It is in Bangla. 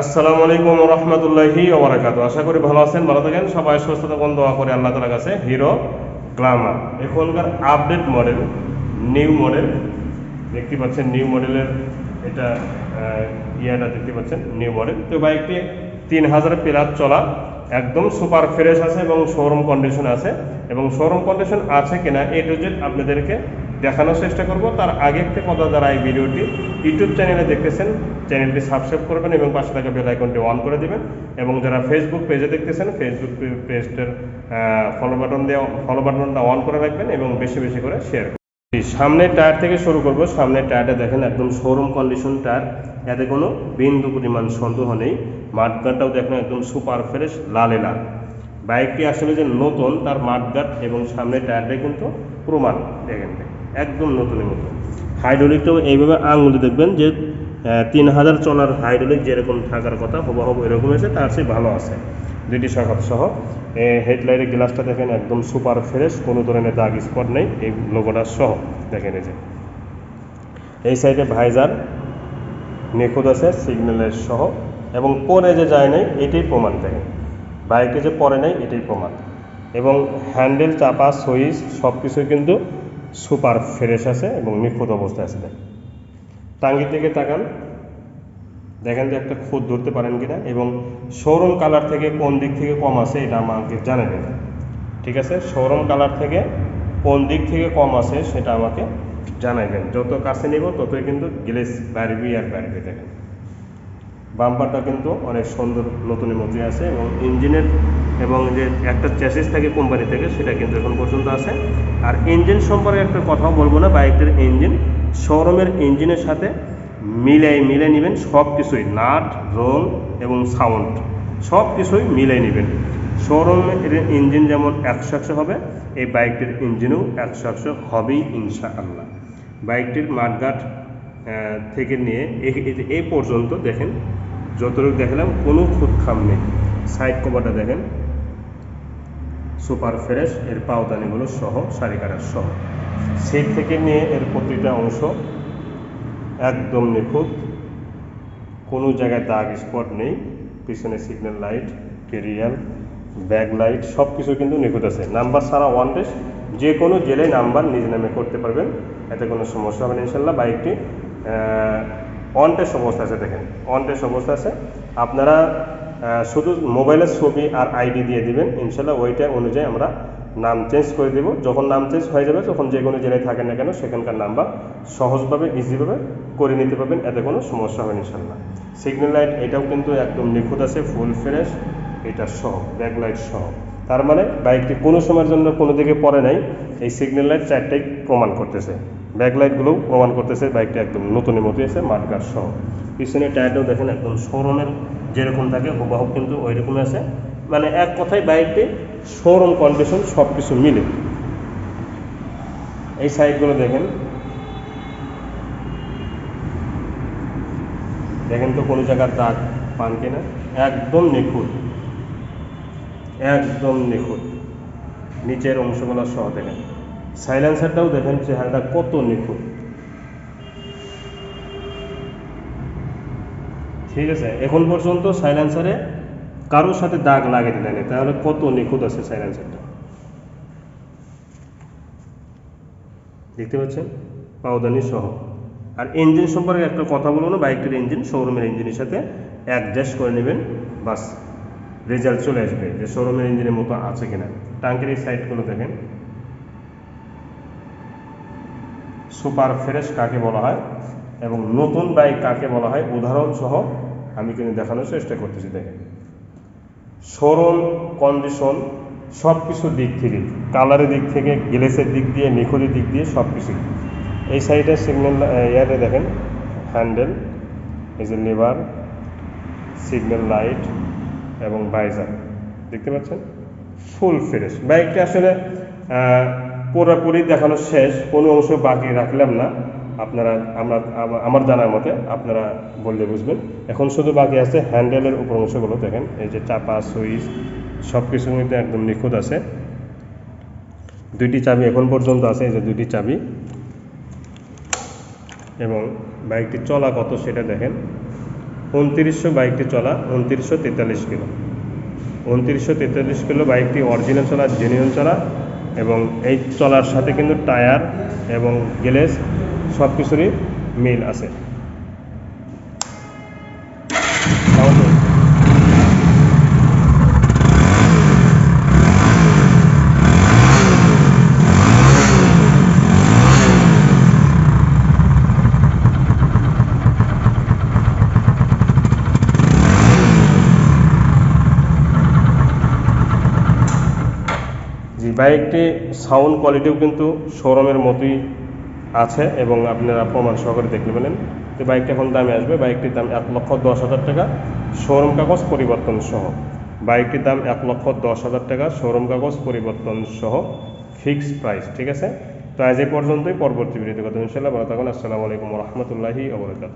আসসালামু আলাইকুম রহমতুল্লাহি ওবরাকাত আশা করি ভালো আছেন, ভালো থাকেন। সবাই সুস্থ থাকুন দোয়া করে আল্লাহ তালার কাছে। Hero, Glamour. এখনকার আপডেট মডেল, নিউ মডেল। দেখতে পাচ্ছেন নিউ মডেলের এটা ইয়াটা দেখতে পাচ্ছেন, নিউ মডেল। তো বাইকটি তিন হাজার প্লাস চলা, একদম সুপার ফ্রেশ আছে এবং শোরুম কন্ডিশন আছে। এবং শোরুম কন্ডিশন আছে কিনা, এ টু জেড আপনাদেরকে দেখানোর চেষ্টা করব। তার আগে একটা কথা যারা এই ভিডিওটি ইউটিউব চ্যানেলে দেখতেছেন, চ্যানেলটি সাবস্ক্রাইব করবেন এবং পাশে থাকা বেল আইকনটি অন করে দিবেন। এবং যারা ফেসবুক পেজে দেখতেছেন ফেসবুক পেজটার ফলো বাটন দিয়ে ফলো বাটনটা অন করে রাখবেন এবং বেশি বেশি করে শেয়ার করবেন। সামনের টায়ার থেকে শুরু করব। সামনের টায়ারটা দেখেন একদম শোরুম কন্ডিশন টায়ার এতে কোনো বিন্দু পরিমাণ সন্দেহ নেই। মাঠগাটটাও দেখেন একদম সুপার ফ্রেশ লালে লাল। বাইকটি আসলে যে নতুন, তার মাঠগাট এবং সামনের টায়ারটাই কিন্তু প্রমাণ। দেখেন। একদম নতুনের মতো। হাইড্রোলিকটাও এইভাবে আঙুলে দেখবেন যে তিন হাজার চলার হাইড্রোলিক যেরকম থাকার কথা, হুবহু এরকম আছে, তার চেয়ে ভালো আছে। দুইটি শাখাত সহ। হেডলাইটের গ্লাসটা দেখেন একদম সুপার ফ্রেশ কোনো ধরনের দাগ স্পট নেই, এই লোগোটা সহ। দেখেন এই যে। এই সাইডে ভাইজার নিখুঁত আছে সিগন্যালের সহ। এবং পরে যে যায় নাই, এটাই প্রমাণ দেখেন। বাইকে যে পরে নাই, এটাই প্রমাণ। এবং হ্যান্ডেল চাপা, সুইচ সব কিছুই কিন্তু সুপার ফ্রেশ আছে এবং নিখুঁত অবস্থায় আছে দেখেন টাঙ্গির দিকে তাকান। দেখেন যে একটা খুদ ধরতে পারেন কিনা এবং শোরুম কালার থেকে কোন দিক থেকে কম আছে এটা আমাকে জানাবেন। ঠিক আছে? শোরুম কালার থেকে কোন দিক থেকে কম আছে সেটা আমাকে জানাবেন। যত কাছে নিব ততই কিন্তু গ্লেস বাড়বে আর বাড়বে, দেখেন। বাম্পারটা কিন্তু অনেক সুন্দর নতুনের মধ্যে আছে এবং ইঞ্জিনের এবং যে একটা চ্যাসিস থাকে কোম্পানি থেকে, সেটা কিন্তু এখন পর্যন্ত আছে। আর ইঞ্জিন সম্পর্কে একটা কথাও বলব না বাইকের ইঞ্জিন শোরুমের ইঞ্জিনের সাথে মিলাই মিলে নেবেন সব কিছুই নাট রং এবং সাউন্ড সব কিছুই মিলাই নেবেন। শোরুমের ইঞ্জিন যেমন একশো একশো হবে, এই বাইকটির ইঞ্জিনও একশো একশো হবেই ইনশা আল্লাহ বাইকটির মাঠঘাট থেকে নিয়ে এই পর্যন্ত দেখেন যতটুকু দেখালাম, কোনো খুদ খাম নেই। সাইড কভারটা দেখেন। সুপার ফ্রেশ এর পাওদানিগুলো সহ, শাড়ি কাটার সহ। সিট থেকে নিয়ে এর প্রতিটা অংশ একদম নিখুঁত। কোনো জায়গায় দাগ স্পট নেই। পিছনে signal light carrier back light সব কিছু কিন্তু নিখুঁত আছে। নাম্বার ছাড়া ওয়ান টেস্ট যে কোনো জেলে নাম্বার নিজ নামে করতে পারবেন। এতে কোনো সমস্যা হবে না ইনশাল্লাহ বাইকটি অন টেস্ট অবস্থা আছে, দেখেন। অন টেস্ট অবস্থা আছে। আপনারা শুধু মোবাইলের ছবি আর আইডি দিয়ে দিবেন। ইনশাল্লাহ ওইটা অনুযায়ী আমরা নাম চেঞ্জ করে দেব। যখন নাম চেঞ্জ হয়ে যাবে তখন যে কোনো জেলায় থাকেন না কেন, সেখানকার নাম্বার সহজভাবে ইজিভাবে করে নিতে পারবেন। এতে কোনো সমস্যা হবে ইনশাল্লাহ। সিগন্যাল লাইট এটাও কিন্তু একদম নিখুঁত আছে ফুল ফ্রেশ এটা সহ ব্যাক লাইট সহ। তার মানে বাইকটি কোনো সময়ের জন্য কোনো দিকে পড়ে নাই। এই সিগন্যাল লাইট চারটাই প্রমাণ করতেছে। ব্যাক লাইটগুলোও প্রমাণ করতেছে বাইকটা একদম নতুনের মতোই আছে মাঠগার সহ। পিছনে টায়ারটাও দেখেন একদম শোরুমের যেরকম থাকে, হুবাহু কিন্তু ওই রকমই আছে। মানে এক কথায় বাইকটি শোরুম কন্ডিশন সব কিছু মিলে। এই সাইডগুলো দেখেন। দেখেন তো কোনো জায়গার দাগ পান কিনা? একদম নিখুঁত। একদম নিখুঁত। নিচের অংশগুলো সহ দেখেন। সাইলেন্সারটাও দেখেন চেহারাটা কত নিখুঁত। ঠিক আছে, এখন পর্যন্ত সাইলেন্সারে কারোর সাথে দাগ লাগে দিলেন তাহলে কত নিখুঁত আছে সাইলেন্সারটা? দেখতে পাচ্ছেন? পাওদানি সহ। আর ইঞ্জিন সম্পর্কে একটা কথা বলব না, বাইকটির ইঞ্জিন শোরুমের ইঞ্জিনের সাথে অ্যাডজাস্ট করে নেবেন, বাস। রেজাল্ট চলে আসবে যে শোরুমের ইঞ্জিনের মতো আছে কিনা। টাঙ্কের এই সাইডগুলো দেখেন। সুপার ফ্রেশ কাকে বলা হয় এবং নতুন বাইক কাকে বলা হয়, উদাহরণ সহ আমি কিন্তু দেখানোর চেষ্টা করতেছি, দেখেন। শোরুম কন্ডিশন সব কিছুর দিক থেকে কালারের দিক থেকে গ্লেসের দিক দিয়ে নিখুঁতের দিক দিয়ে সব কিছুই এই সাইডে সিগন্যাল ইয়ারে দেখেন হ্যান্ডেল এই যে লেবার সিগন্যাল লাইট এবং বাইজার। দেখতে পাচ্ছেন? Full fresh. বাইকটা আসলে পুরোপুরি দেখানো শেষ। কোনো অংশ বাকি রাখলাম না। আপনারা, আমরা আমার জানার মতে আপনারা বললে বুঝবেন। এখন শুধু বাকি আছে হ্যান্ডেলের উপর অংশগুলো। দেখেন, এই যে চাপা, সুইচ সব কিছুর মধ্যে একদম নিখুঁত আছে। দুইটি চাবি এখন পর্যন্ত আছে, এই যে দুইটি চাবি। এবং বাইকটি চলা কত সেটা দেখেন। উনত্রিশশো বাইকটি চলা উনত্রিশশো তেতাল্লিশ কিলো। উনত্রিশশো তেতাল্লিশ কিলো বাইকটি অরিজিনাল চলা জেনুইন চলা এবং এই চলার সাথে কিন্তু টায়ার এবং গ্যালেজ সব কিছুরই মিল আছে। বাইকটি সাউন্ড কোয়ালিটিও কিন্তু শোরুমের মতোই আছে এবং আপনারা প্রমাণ সহকারে দেখতে পেলেন তো বাইকটি এখন দামে আসবে। বাইকটির দাম এক লক্ষ দশ হাজার টাকা। শোরুম কাগজ পরিবর্তন সহ। বাইকটির দাম এক লক্ষ দশ হাজার টাকা। শোরুম কাগজ পরিবর্তন সহ। ফিক্সড প্রাইস, ঠিক আছে? তো আজ এই পর্যন্তই। পরবর্তী ভিডিওতে কথা ইনশাল্লাহ ভালো থাকুন। আসসালামু আলাইকুম রহমতুল্লাহি আবরকাত